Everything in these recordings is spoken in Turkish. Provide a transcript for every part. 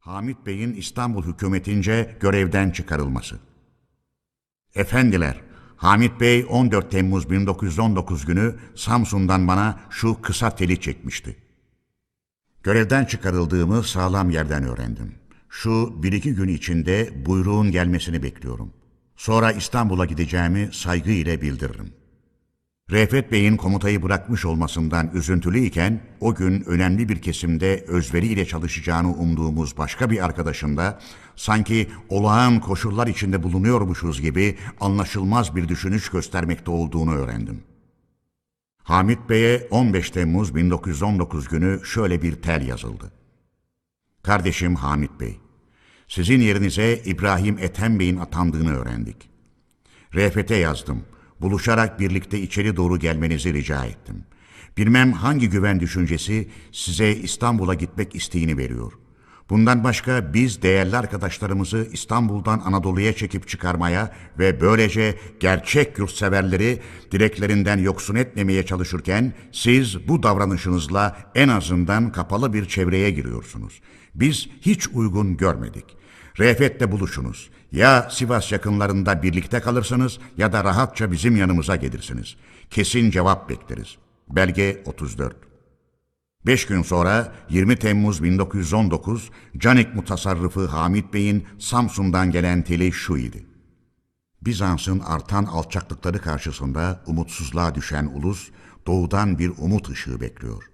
Hamit Bey'in İstanbul hükümetince görevden çıkarılması. Efendiler, Hamit Bey 14 Temmuz 1919 günü Samsun'dan bana şu kısa teli çekmişti. Görevden çıkarıldığımı sağlam yerden öğrendim. Şu bir iki gün içinde buyruğun gelmesini bekliyorum. Sonra İstanbul'a gideceğimi saygı ile bildiririm. Refet Bey'in komutayı bırakmış olmasından üzüntülüyken o gün önemli bir kesimde özveriyle çalışacağını umduğumuz başka bir arkadaşın da sanki olağan koşullar içinde bulunuyormuşuz gibi anlaşılmaz bir düşünüş göstermekte olduğunu öğrendim. Hamit Bey'e 15 Temmuz 1919 günü şöyle bir tel yazıldı. Kardeşim Hamit Bey, sizin yerinize İbrahim Ethem Bey'in atandığını öğrendik. Refet'e yazdım. Buluşarak birlikte içeri doğru gelmenizi rica ettim. Bilmem hangi güven düşüncesi size İstanbul'a gitmek isteğini veriyor. Bundan başka biz değerli arkadaşlarımızı İstanbul'dan Anadolu'ya çekip çıkarmaya ve böylece gerçek yurtseverleri dileklerinden yoksun etmemeye çalışırken siz bu davranışınızla en azından kapalı bir çevreye giriyorsunuz. Biz hiç uygun görmedik. Refet'le buluşunuz. Ya Sivas yakınlarında birlikte kalırsınız ya da rahatça bizim yanımıza gelirsiniz. Kesin cevap bekleriz. Belge 34 Beş gün sonra 20 Temmuz 1919 Canik mutasarrıfı Hamit Bey'in Samsun'dan gelen teli şu idi. Bizans'ın artan alçaklıkları karşısında umutsuzluğa düşen ulus doğudan bir umut ışığı bekliyor.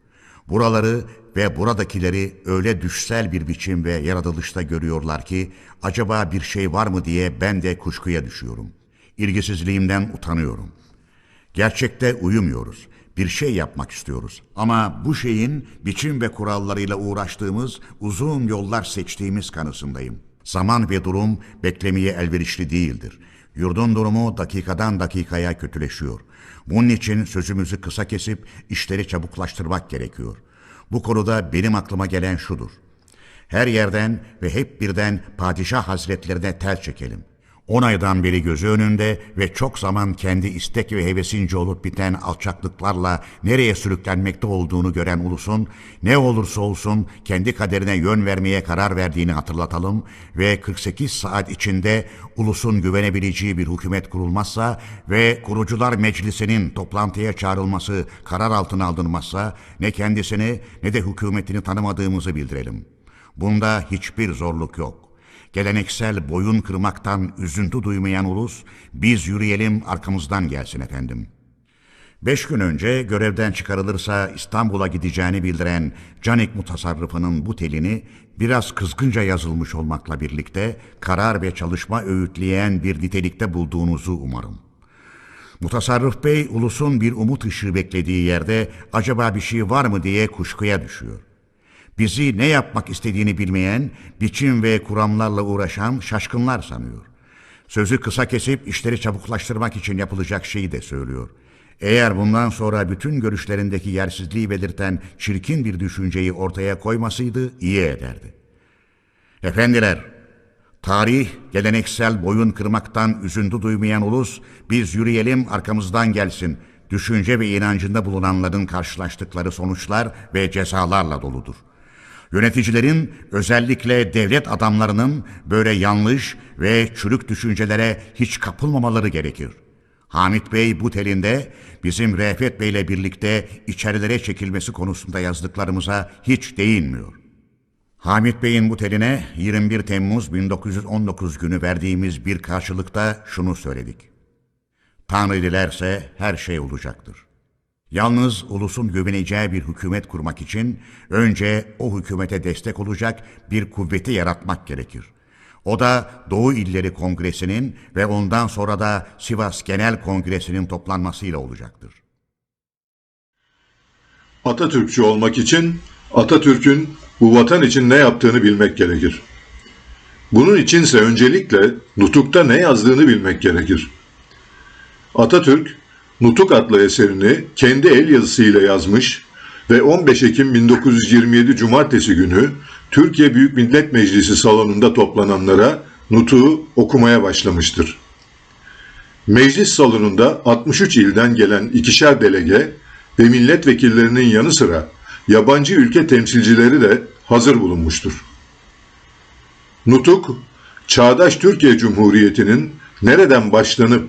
Buraları ve buradakileri öyle düşsel bir biçim ve yaratılışta görüyorlar ki acaba bir şey var mı diye ben de kuşkuya düşüyorum. İlgisizliğimden utanıyorum. Gerçekte uyumuyoruz. Bir şey yapmak istiyoruz. Ama bu şeyin biçim ve kurallarıyla uğraştığımız, uzun yollar seçtiğimiz kanısındayım. Zaman ve durum beklemeye elverişli değildir. Yurdun durumu dakikadan dakikaya kötüleşiyor. Bunun için sözümüzü kısa kesip işleri çabuklaştırmak gerekiyor. Bu konuda benim aklıma gelen şudur. Her yerden ve hep birden padişah hazretlerine tel çekelim. On aydan beri gözü önünde ve çok zaman kendi istek ve hevesince olup biten alçaklıklarla nereye sürüklenmekte olduğunu gören ulusun, ne olursa olsun kendi kaderine yön vermeye karar verdiğini hatırlatalım ve 48 saat içinde ulusun güvenebileceği bir hükümet kurulmazsa ve kurucular meclisinin toplantıya çağrılması karar altına alınmazsa ne kendisini ne de hükümetini tanımadığımızı bildirelim. Bunda hiçbir zorluk yok. Geleneksel boyun kırmaktan üzüntü duymayan ulus, biz yürüyelim arkamızdan gelsin efendim. Beş gün önce görevden çıkarılırsa İstanbul'a gideceğini bildiren Canik mutasarrıfının bu telini biraz kızgınca yazılmış olmakla birlikte karar ve çalışma öğütleyen bir nitelikte bulduğunuzu umarım. Mutasarrıf Bey ulusun bir umut ışığı beklediği yerde acaba bir şey var mı diye kuşkuya düşüyor. Bizi ne yapmak istediğini bilmeyen, biçim ve kuramlarla uğraşan şaşkınlar sanıyor. Sözü kısa kesip işleri çabuklaştırmak için yapılacak şeyi de söylüyor. Eğer bundan sonra bütün görüşlerindeki yersizliği belirten çirkin bir düşünceyi ortaya koymasıydı iyi ederdi. Efendiler, tarih geleneksel boyun kırmaktan üzüntü duymayan ulus, biz yürüyelim arkamızdan gelsin. Düşünce ve inancında bulunanların karşılaştıkları sonuçlar ve cezalarla doludur. Yöneticilerin özellikle devlet adamlarının böyle yanlış ve çürük düşüncelere hiç kapılmamaları gerekir. Hamit Bey bu telinde bizim Refet Bey ile birlikte içerilere çekilmesi konusunda yazdıklarımıza hiç değinmiyor. Hamit Bey'in bu teline 21 Temmuz 1919 günü verdiğimiz bir karşılıkta şunu söyledik. Tanrı dilerse her şey olacaktır. Yalnız ulusun güveneceği bir hükümet kurmak için önce o hükümete destek olacak bir kuvveti yaratmak gerekir. O da Doğu İlleri Kongresi'nin ve ondan sonra da Sivas Genel Kongresi'nin toplanmasıyla olacaktır. Atatürkçü olmak için Atatürk'ün bu vatan için ne yaptığını bilmek gerekir. Bunun içinse öncelikle Nutuk'ta ne yazdığını bilmek gerekir. Atatürk, Nutuk adlı eserini kendi el yazısıyla yazmış ve 15 Ekim 1927 Cumartesi günü Türkiye Büyük Millet Meclisi salonunda toplananlara Nutuk'u okumaya başlamıştır. Meclis salonunda 63 ilden gelen ikişer delege ve milletvekillerinin yanı sıra yabancı ülke temsilcileri de hazır bulunmuştur. Nutuk, çağdaş Türkiye Cumhuriyeti'nin nereden başlanıp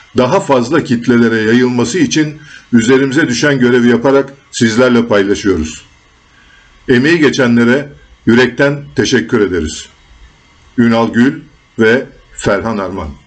daha fazla kitlelere yayılması için üzerimize düşen görevi yaparak sizlerle paylaşıyoruz. Emeği geçenlere yürekten teşekkür ederiz. Ünal Gül ve Ferhan Arman.